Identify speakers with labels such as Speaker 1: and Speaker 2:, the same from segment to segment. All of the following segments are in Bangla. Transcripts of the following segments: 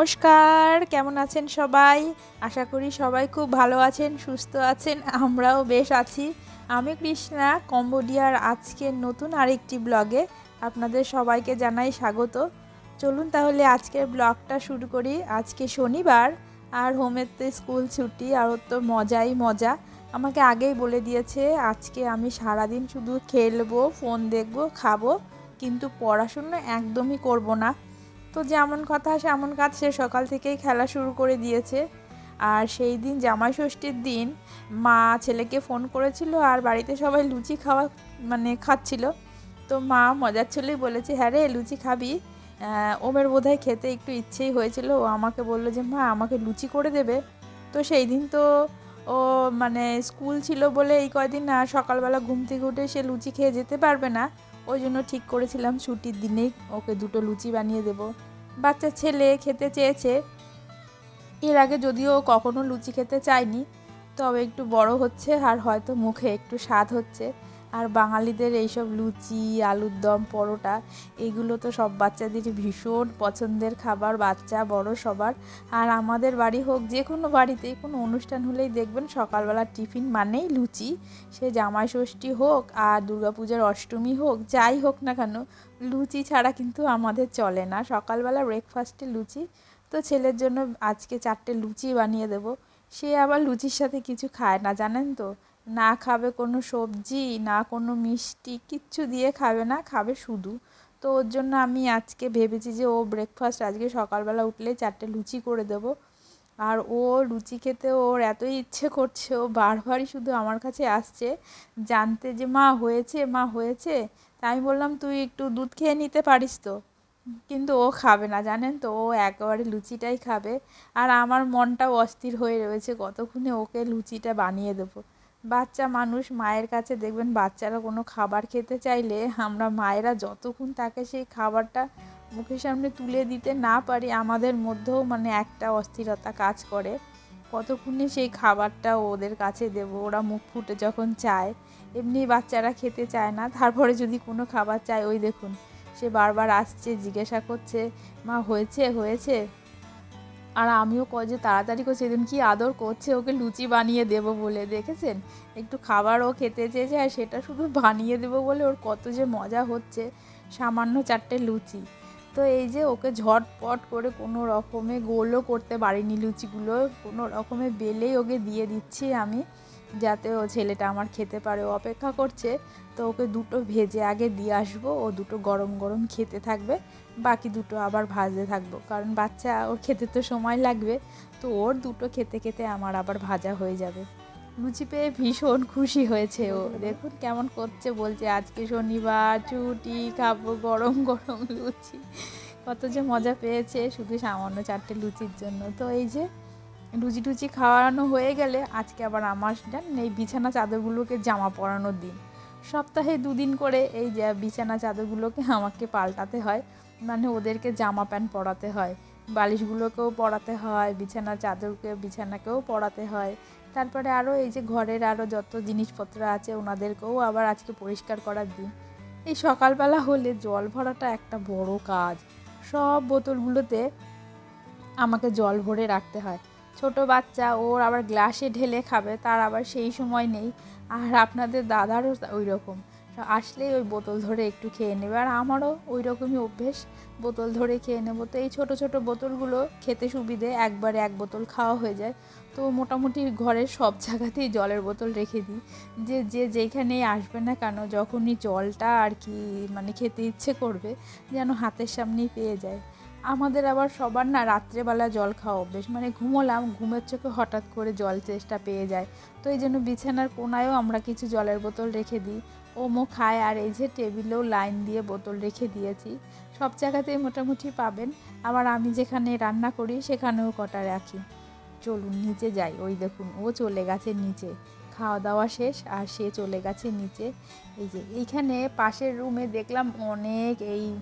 Speaker 1: নমস্কার, কেমন আছেন সবাই? আশা করি সবাই খুব ভালো আছেন, সুস্থ আছেন, আমরাও বেশ আছি। আমি কৃষ্ণা, কম্বোডিয়ার আজকের নতুন আরেকটি ব্লগে আপনাদের সবাইকে জানাই স্বাগত। চলুন তাহলে আজকের ব্লগটা শুরু করি। আজকে শনিবার, আর হোমের তো স্কুল ছুটি, আর ওর তো মজাই মজা। আমাকে আগেই বলে দিয়েছে, আজকে আমি সারাদিন শুধু খেলব, ফোন দেখব, খাব, কিন্তু পড়াশুনো একদমই করব না। তো যেমন কথা, সেমন কাজ সে সকাল থেকেই খেলা শুরু করে দিয়েছে। আর সেই দিন জামাই ষষ্ঠীর দিন মা ছেলেকে ফোন করেছিল আর বাড়িতে সবাই লুচি খাওয়া মানে খাচ্ছিল। তো মা মজার ছলেই বলেছে হ্যাঁ রে, লুচি খাবি? ওমের বোধহয় খেতে একটু ইচ্ছেই হয়েছিল। ও আমাকে বলল যে, মা, আমাকে লুচি করে দেবে। তো সেই দিন তো ও মানে স্কুল ছিল বলে এই কয়দিন না সকালবেলা ঘুম থেকে উঠে সে লুচি খেয়ে যেতে পারবে না। ওই জন্য ঠিক করেছিলাম ছুটির দিনে ওকে দুটো লুচি বানিয়ে দেব। বাচ্চা ছেলে খেতে চেয়েছে। এর আগে যদিও কখনো লুচি খেতে চায়নি, তবে একটু বড় হচ্ছে আর হয়তো মুখে একটু স্বাদ হচ্ছে। আর বাঙালিদের এইসব লুচি, আলুর দম, পরোটা, এগুলো তো সব বাচ্চাদেরই ভীষণ পছন্দের খাবার, বাচ্চা, বড় সবার। আর আমাদের বাড়ি হোক, যে কোনো বাড়িতে কোনো অনুষ্ঠান হলেই দেখবেন সকালবেলা টিফিন মানেই লুচি। সে জামাই ষষ্ঠী হোক আর দুর্গাপূজার অষ্টমী হোক, যাই হোক না কেন, লুচি ছাড়া কিন্তু আমাদের চলে না। সকালবেলা ব্রেকফাস্টে লুচি, তো ছেলের জন্য আজকে চারটে লুচি বানিয়ে দেব। সে আবার লুচির সাথে কিছু খায় না, জানেন তো? না খাবে কোনো সবজি, না কোনো মিষ্টি, কিচ্ছু দিয়ে খাবে না, খাবে শুধু। তো ওর জন্য আমি আজকে ভেবেছি যে ও ব্রেকফাস্ট আজকে সকালবেলা উঠলে চারটে লুচি করে দেব। আর ও লুচি খেতে ওর এতই ইচ্ছে করছে, ও বারবারই শুধু আমার কাছে আসছে, জানতে যে মা হয়েছে মা হয়েছে। তা আমি বললাম, তুই একটু দুধ খেয়ে নিতে পারিস তো? কিন্তু ও খাবে না, জানেন তো, ও একেবারে লুচিটাই খাবে। আর আমার মনটাও অস্থির হয়ে রয়েছে, কতক্ষণে ওকে লুচিটা বানিয়ে দেবো। বাচ্চা মানুষ মায়ের কাছে দেখবেন বাচ্চারা কোনো খাবার খেতে চাইলে আমরা মায়েরা যতক্ষণ তাকে সেই খাবারটা মুখের সামনে তুলে দিতে না পারি, আমাদের মধ্যেও মানে একটা অস্থিরতা কাজ করে। কতক্ষণে সেই খাবারটা ওদের কাছে দেবো, ওরা মুখ ফুটে যখন চায়, এমনি বাচ্চারা খেতে চায় না। তারপরে যদি কোনো খাবার চায়, ওই দেখুন, সে বারবার আসছে, জিজ্ঞাসা করছে, মা, হয়েছে হয়েছে? আর আমিও ক যে তাড়াতাড়ি করে, সেদিন কি আদর করছে, ওকে লুচি বানিয়ে দেব বলে, দেখেছেন? একটু খাবারও খেতে চেয়েছে আর সেটা শুধু বানিয়ে দেব বলে ওর কত যে মজা হচ্ছে, সামান্য চারটে লুচি। তো এই যে ওকে ঝটপট করে কোনো রকমে গোলও করতে পারিনি লুচিগুলো, কোনো রকমে বেলেই ওকে দিয়ে দিচ্ছি আমি। যাতে ও ছেলেটা আমার খেতে পারে, ও অপেক্ষা করছে, তো ওকে দুটো ভেজে আগে দিয়ে আসব, ও দুটো গরম গরম খেতে থাকবে, বাকি দুটো আবার ভাজতে থাকব, কারণ বাচ্চা, ওর খেতে তো সময় লাগবে, তো ওর দুটো খেতে খেতে আমার আবার ভাজা হয়ে যাবে। লুচি পেয়ে ভীষণ খুশি হয়েছে ও। দেখুন কেমন করছে, বলছে, আজকে শনিবার ছুটি খাব গরম গরম লুচি। কত যে মজা পেয়েছে, শুধু সামান্য চারটে লুচির জন্য। তো এই যে লুচি টুচি খাওয়ানো হয়ে গেলে আজকে আবার আমার জানেন এই বিছানা চাদরগুলোকে জামা পরানোর দিন। সপ্তাহে দুদিন করে এই যে বিছানা চাদরগুলোকে আমাকে পাল্টাতে হয় মানে ওদেরকে জামা প্যান্ট পরাতে হয়, বালিশগুলোকেও পরাতে হয়, বিছানা চাদরকে, বিছানাকেও পরাতে হয়। তারপরে আরও এই যে ঘরের আরও যত জিনিসপত্র আছে ওনাদেরকেও আবার আজকে পরিষ্কার করার দিন। এই সকালবেলা হলে জল ভরাটা একটা বড় কাজ। সব বোতলগুলোতে আমাকে জল ভরে রাখতে হয়। ছোট বাচ্চা, ওর আবার গ্লাসে ঢেলে খাবে, তার আবার সেই সময় নেই। আর আপনাদের দাদারও ওই রকম আসলেই ওই বোতল ধরে একটু খেয়ে নেবে। আর আমারও ওই রকমই অভ্যেস, বোতল ধরে খেয়ে নেব। তো এই ছোট ছোট বোতলগুলো খেতে সুবিধে, একবারে এক বোতল খাওয়া হয়ে যায়। তো মোটামুটি ঘরের সব জায়গাতেই জলের বোতল রেখে দিই। যে যে যেখানেই আসবে না কেন, যখনই জলটা আর কি মানে খেতে ইচ্ছে করবে, যেন হাতের সামনেই পেয়ে যায়। আমাদের আবার সবার না রাত্রেবেলা জল খাওয়া অভ্যেস। মানে ঘুমোলাম, ঘুমের চোখে হঠাৎ করে জল চেষ্টা পেয়ে যায়। তো এই জন্য বিছানার কোনায়ও আমরা কিছু জলের বোতল রেখে দিই। ওমো খায়, আর এই যে টেবিলেও লাইন দিয়ে বোতল রেখে দিয়েছি। সব জায়গাতেই মোটামুটি পাবেন। আবার আমি যেখানে রান্না করি, সেখানেও কটা রাখি। চলুন নিচে যাই। ওই দেখুন, ও চলে গেছে নিচে। খাওয়া দাওয়া শেষ, আর সে চলে গেছে নিচে। এই যে, এইখানে পাশের রুমে দেখলাম অনেক এই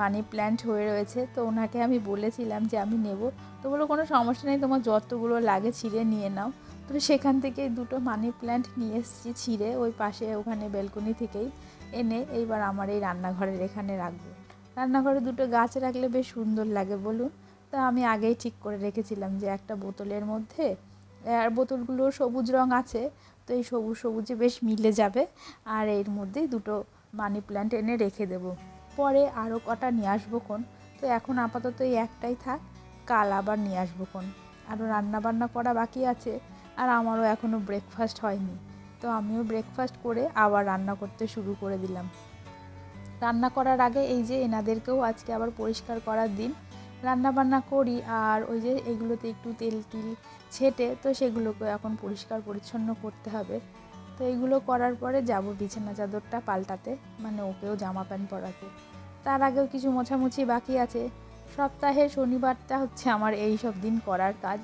Speaker 1: মানি প্ল্যান্ট হয়ে রয়েছে। তো ওনাকে আমি বলেছিলাম যে আমি নেব। তো বলো কোনো সমস্যা নেই, তোমার যতগুলো লাগে ছিঁড়ে নিয়ে নাও। তো সেখান থেকে দুটো মানি প্ল্যান্ট নিয়ে এসেছি ছিঁড়ে, ওই পাশে ওখানে বেলকনি থেকেই এনে এইবার আমার এই রান্নাঘরের এখানে রাখব। রান্নাঘরে দুটো গাছ রাখলে বেশ সুন্দর লাগে বলুন। তা আমি আগেই ঠিক করে রেখেছিলাম যে একটা বোতলের মধ্যে, আর বোতলগুলো সবুজ রং আছে, তো এই সবুজ সবুজে বেশ মিলে যাবে। আর এর মধ্যেই দুটো মানি প্ল্যান্ট এনে রেখে দেবো। পরে আরও কটা নিয়ে আসব কোন? তো এখন আপাতত এই একটাই থাক, কাল আবার নিয়ে আসব কোন। আরও রান্নাবান্না করা বাকি আছে, আর আমারও এখনও ব্রেকফাস্ট হয়নি। তো আমিও ব্রেকফাস্ট করে আবার রান্না করতে শুরু করে দিলাম। রান্না করার আগে এই যে এনাদেরকেও আজকে আবার পরিষ্কার করার দিন। রান্না বান্না করি, আর ওই যে এগুলোতে একটু তেল টিল ছেটে, তো সেগুলোকে এখন পরিষ্কার পরিচ্ছন্ন করতে হবে। তো এইগুলো করার পরে যাব বিছানা চাদরটা পাল্টাতে মানে ওকেও জামা প্যান্ট পরাতে। তার আগেও কিছু মোছামুছি বাকি আছে। সপ্তাহে শনিবারটা হচ্ছে আমার এই সব দিন করার কাজ।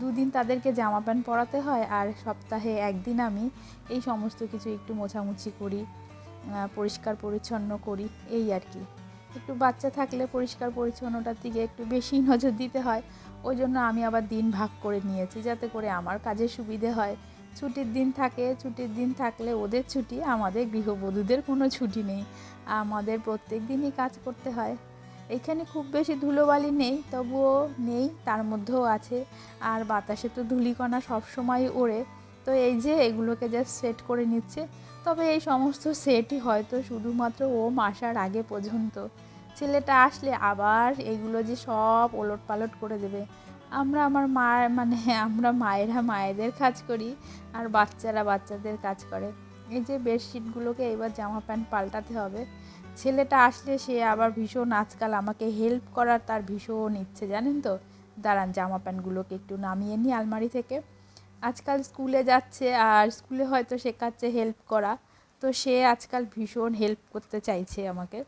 Speaker 1: দুদিন তাদেরকে জামা প্যান্ট পরাতে হয় আর সপ্তাহে একদিন আমি এই সমস্ত কিছু একটু মোছামুছি করি পরিষ্কার পরিচ্ছন্ন করি, এই আর কি। একটু বাচ্চা থাকলে পরিষ্কার পরিচ্ছন্নতার দিকে একটু বেশি নজর দিতে হয়। ওই জন্য আমি আবার দিন ভাগ করে নিয়েছি, যাতে করে আমার কাজের সুবিধে হয়। ছুটির দিন থাকে, ছুটির দিন থাকলে ওদের ছুটি, আমাদের গৃহবধূদের কোনো ছুটি নেই। আমাদের প্রত্যেক দিনই কাজ করতে হয়। এখানে খুব বেশি ধুলোবালি নেই, তবুও নেই, তার মধ্যেও আছে। আর বাতাসে তো ধুলিকণা সবসময় ওড়ে। তো এই যে এগুলোকে জাস্ট সেট করে নিচ্ছে। তবে এই সমস্ত সেটই হয়তো শুধুমাত্র ও মাসার আগে পর্যন্ত। ছেলেটা আসলে আবার এগুলো যে সব ওলট পালট করে দেবে। আমরা আমার মা মানে আমরা মায়েরা মায়েদের কাজ করি আর বাচ্চারা বাচ্চাদের কাজ করে। এই যে বেডশিটগুলোকে এবার জামা প্যান্ট পাল্টাতে হবে। ছেলেটা আসলে সে আবার ভীষণ আজকাল আমাকে হেল্প করার তার ভীষণ ইচ্ছে, জানেন তো? দাঁড়ান, জামা প্যান্টগুলোকে একটু নামিয়ে নিই আলমারি থেকে। আজকাল স্কুলে যাচ্ছে আর স্কুলে হয়তো শেখাচ্ছে হেল্প করা। তো সে আজকাল ভীষণ হেল্প করতে চাইছে আমাকে।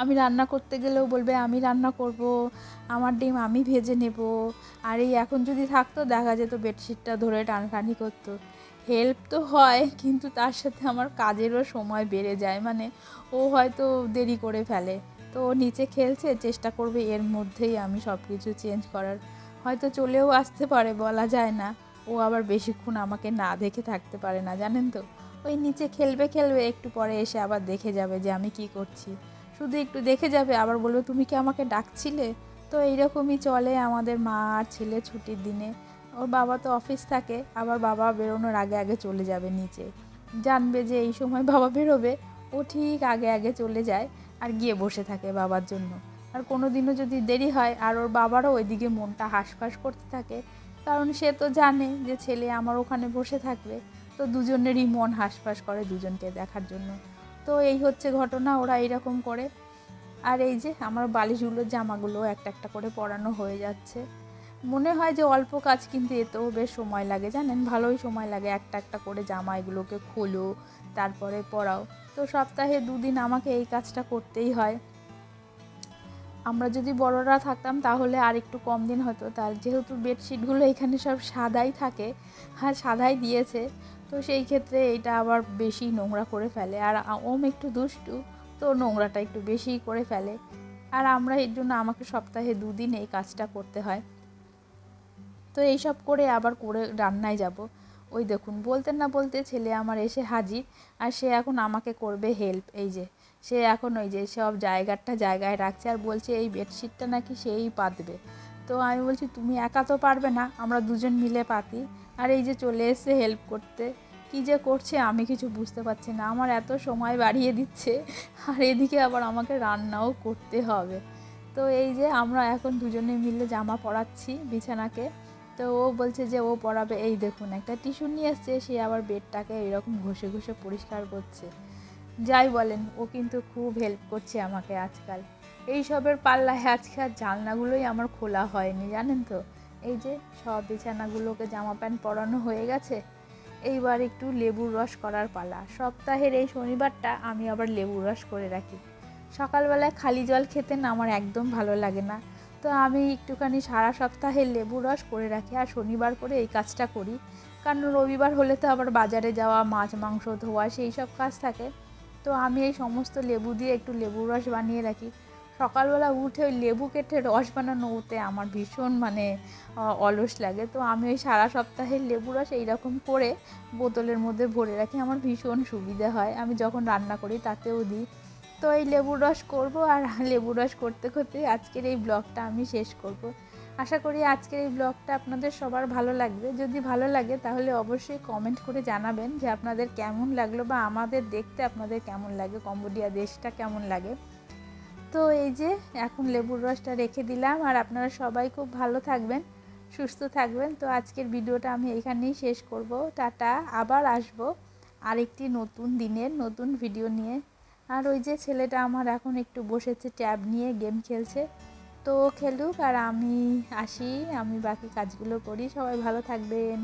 Speaker 1: আমি রান্না করতে গেলেও বলবে, আমি রান্না করব, আমার ডিম আমি ভেজে নেব। আর এই এখন যদি থাকতো, দেখা যেত বেডশিটটা ধরে টানটানি করতো। হেল্প তো হয়, কিন্তু তার সাথে আমার কাজেরও সময় বেড়ে যায়। মানে ও হয়তো দেরি করে ফেলে। তো ও নিচে খেলছে, চেষ্টা করবে এর মধ্যেই আমি সব কিছু চেঞ্জ করার। হয়তো চলেও আসতে পারে, বলা যায় না। ও আবার বেশিক্ষণ আমাকে না দেখে থাকতে পারে না, জানেন তো? ওই নিচে খেলবে খেলবে, একটু পরে এসে আবার দেখে যাবে যে আমি কি করছি। শুধু একটু দেখে যাবে, আবার বলবে, তুমি কি আমাকে ডাকছিলে? তো এইরকমই চলে আমাদের মা আর ছেলে ছুটির দিনে। ওর বাবা তো অফিস থাকে, আবার বাবা বেরোনোর আগে আগে চলে যাবে নিচে। জানবে যে এই সময় বাবা বেরোবে, ও ঠিক আগে আগে চলে যায় আর গিয়ে বসে থাকে বাবার জন্য। আর কোনো দিনও যদি দেরি হয়, আর ওর বাবারও ওইদিকে মনটা হাঁসফাঁস করতে থাকে, কারণ সে তো জানে যে ছেলে আমার ওখানে বসে থাকবে, তো দুজনেরই মন হাঁসফাঁস করে দুজনকে দেখার জন্য। তো এই হচ্ছে ঘটনা, ওরা এইরকম করে। আর এই যে আমার বালিশগুলোর জামাগুলো একটা একটা করে পরানো হয়ে যাচ্ছে। মনে হয় যে অল্প কাজ, কিন্তু এতেও বেশ সময় লাগে, জানেন? ভালোই সময় লাগে একটা একটা করে জামা এগুলোকে খোলো, তারপরে পরাও। তো সপ্তাহে দুদিন আমাকে এই কাজটা করতেই হয়। আমরা যদি বড়রা থাকতাম, তাহলে আর একটু কম দিন হতো। তার যেহেতু বেডশিটগুলো এখানে সব সাদাই থাকে হ্যাঁ সাদাই দিয়েছে। তো সেই ক্ষেত্রে এটা আবার বেশি নোংরা করে ফেলে। আর ওম একটু দুষ্টু, তো নোংরাটা একটু বেশি করে ফেলে। আর আমরা এর জন্য আমাকে সপ্তাহে দুদিন এই কাজটা করতে হয়। তো এইসব করে আবার করে রান্নায় যাব। ওই দেখুন, বলতে না বলতে ছেলে আমার এসে হাজির, আর সে এখন আমাকে করবে হেল্প এই যে। সে এখন ওই যে সব জায়গাটা জায়গায় রাখছে আর বলছে, এই বেডশিটটা নাকি সেই পাতবে। তো আমি বলছি, তুমি একা তো পারবে না, আমরা দুজন মিলে পাতি। আর এই যে চলে এসে হেল্প করতে। কী যে করছে আমি কিছু বুঝতে পারছি না। আমার এত সময় বাড়িয়ে দিচ্ছে। আর এদিকে আবার আমাকে রান্নাও করতে হবে। তো এই যে আমরা এখন দুজনে মিলে জামা পরাচ্ছি বিছানাকে। তো ও বলছে যে ও পড়াবে এই দেখুন একটা টিস্যু নিয়ে এসছে, সে আবার বেডটাকে এরকম ঘষে ঘষে পরিষ্কার করছে। যাই বলেন, ও কিন্তু খুব হেল্প করছে আমাকে আজকাল। এই সবের পাল্লায় আজকাল জানলাগুলোই আমার খোলা হয়নি, জানেন তো? এই যে সব বিছানাগুলোকে জামা প্যান্ট পরানো হয়ে গেছে। এইবার একটু লেবুর রস করার পালা। সপ্তাহের এই শনিবারটা আমি আবার লেবুর রস করে রাখি। সকালবেলায় খালি জল খেতে না আমার একদম ভালো লাগে না। তো আমি একটুখানি সারা সপ্তাহে লেবু রস করে রাখি আর শনিবার করে এই কাজটা করি। কারণ রবিবার হলে তো আবার বাজারে যাওয়া, মাছ, মাংস, ধোয়া, সেই সব কাজ থাকে। তো আমি এই সমস্ত লেবু দিয়ে একটু লেবু রস বানিয়ে রাখি। সকালবেলা উঠে ওই লেবু কেটে রস বানানো ওতে আমার ভীষণ মানে অলস লাগে। তো আমি ওই সারা সপ্তাহের লেবু রস এইরকম করে বোতলের মধ্যে ভরে রাখি, আমার ভীষণ সুবিধা হয়। আমি যখন রান্না করি তাতেও দিই। তো এই লেবুর রস করব আর লেবুর রস করতে করতে আজকের এই ব্লগটা আমি শেষ করব। আশা করি আজকের এই ব্লগটা আপনাদের সবার ভালো লাগবে। যদি ভালো লাগে তাহলে অবশ্যই কমেন্ট করে জানাবেন যে আপনাদের কেমন লাগল বা আমাদের দেখতে আপনাদের কেমন লাগে, কম্বোডিয়া দেশটা কেমন লাগে। তো এই যে এখন লেবুর রসটা রেখে দিলাম, আর আপনারা সবাই খুব ভালো থাকবেন, সুস্থ থাকবেন। তো আজকের ভিডিওটা আমি এখানেই শেষ করব। টাটা, আবার আসব আরেকটি নতুন দিনের, নতুন ভিডিও নিয়ে। আর ওই যে ছেলেটা আমার এখন একটু বসেছে, ট্যাব নিয়ে গেম খেলছে। তো খেলুক, আর আমি আসি, আমি বাকি কাজগুলো করি। সবাই ভালো থাকবেন।